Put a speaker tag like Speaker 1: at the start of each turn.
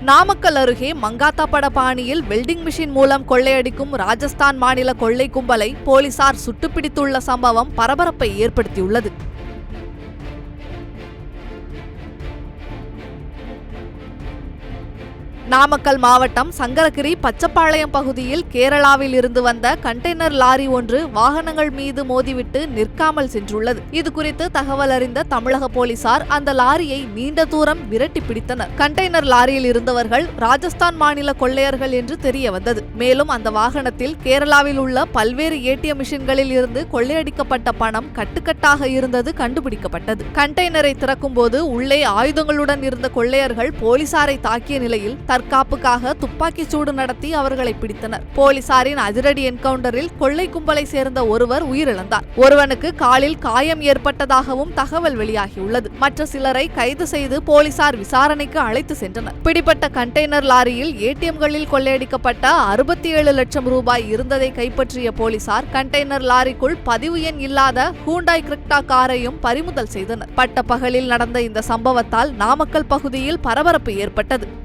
Speaker 1: நாமக்கல் அருகே மங்காத்தாப்பட பாணியில் welding machine மூலம் கொள்ளையடிக்கும் ராஜஸ்தான் மாநில கொள்ளை கும்பலை போலீசார் சுட்டுப்பிடித்துள்ள சம்பவம் பரபரப்பை ஏற்படுத்தியுள்ளது. நாமக்கல் மாவட்டம் சங்கரகிரி பச்சப்பாளையம் பகுதியில் கேரளாவில் இருந்து வந்த கண்டெய்னர் லாரி ஒன்று வாகனங்கள் மீது மோதிவிட்டு நிற்காமல் சென்றுள்ளது. இது குறித்து தகவல் அறிந்த தமிழக போலீசார் அந்த லாரியை நீண்ட தூரம் விரட்டி பிடித்தனர். கண்டெய்னர் லாரியில் இருந்தவர்கள் ராஜஸ்தான் மாநில கொள்ளையர்கள் என்று தெரிய வந்தது. மேலும் அந்த வாகனத்தில் கேரளாவில் உள்ள பல்வேறு ஏடிஎம் மிஷின்களில் இருந்து கொள்ளையடிக்கப்பட்ட பணம் கட்டுக்கட்டாக இருந்தது கண்டுபிடிக்கப்பட்டது. கண்டெய்னரை திறக்கும்போது உள்ளே ஆயுதங்களுடன் இருந்த கொள்ளையர்கள் போலீசாரை தாக்கிய நிலையில் தற்காப்புக்காக துப்பாக்கிச் சூடு நடத்தி அவர்களை பிடித்தனர். போலீசாரின் அதிரடி என்கவுண்டரில் கொள்ளை கும்பலை சேர்ந்த ஒருவர் உயிரிழந்தார். ஒருவனுக்கு காலில் காயம் ஏற்பட்டதாகவும் தகவல் வெளியாகியுள்ளது. மற்ற சிலரை கைது செய்து போலீசார் விசாரணைக்கு அழைத்து சென்றனர். பிடிப்பட்ட கண்டெய்னர் லாரியில் ஏடிஎம்களில் கொள்ளையடிக்கப்பட்ட அறுபத்தி ஏழு லட்சம் ரூபாய் இருந்ததை கைப்பற்றிய போலீசார் கண்டெய்னர் லாரிக்குள் பதிவு எண் இல்லாத ஹூண்டாய் கிரிக்டா காரையும் பறிமுதல் செய்தனர். பட்ட பகலில் நடந்த இந்த சம்பவத்தால் நாமக்கல் பகுதியில் பரபரப்பு ஏற்பட்டது.